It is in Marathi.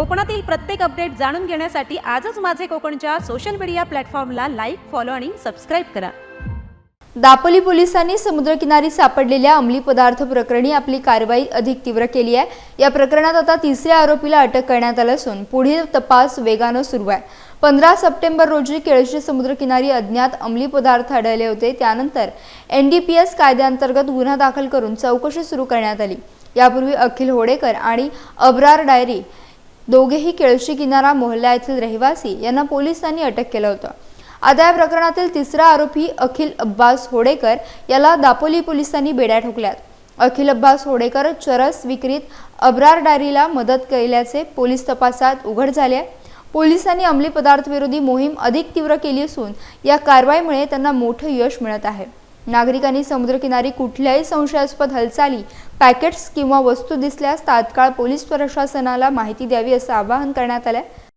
कोकणातील प्रत्येक अपडेट जाणून घेण्यासाठी आजच माझे कोकणच्या सोशल मीडिया प्लॅटफॉर्मला लाईक फॉलो आणि सबस्क्राईब करा. दापोली पोलिसांनी समुद्रकिनारी सापडलेल्या अंमली पदार्थ प्रकरणी आपली कारवाई अधिक तीव्र केली आहे. या प्रकरणात आता तिसऱ्या आरोपीला अटक करण्यात आलं असून पुढील तपास वेगानं सुरू आहे. पंधरा सप्टेंबर रोजी केळशी समुद्रकिनारी अज्ञात अंमली पदार्थ आढळले होते. त्यानंतर एन डी पी एस कायद्याअंतर्गत गुन्हा दाखल करून चौकशी सुरू करण्यात आली. यापूर्वी अखिल होडेकर आणि अब्रार डायरी दोघेही केळशी किनारा मोहल्ला येथील रहिवासी यांना पोलिसांनी अटक केलं होतं. आता या प्रकरणातील तिसरा आरोपी अखिल अब्बास होडेकर याला दापोली पोलिसांनी बेड्या ठोकल्यात. अखिल अब्बास होडेकर चरस विक्रीत अब्रार डायरीला मदत केल्याचे पोलीस तपासात उघड झाले आहे. पोलिसांनी अंमली पदार्थ विरोधी मोहीम अधिक तीव्र केली असून या कारवाईमुळे त्यांना मोठं यश मिळत आहे. नागरिकांनी समुद्रकिनारी कुठल्याही संशयास्पद हालचाली पॅकेट्स किंवा वस्तू दिसल्यास तात्काळ पोलीस प्रशासनाला माहिती द्यावी असं आवाहन करण्यात आलं आहे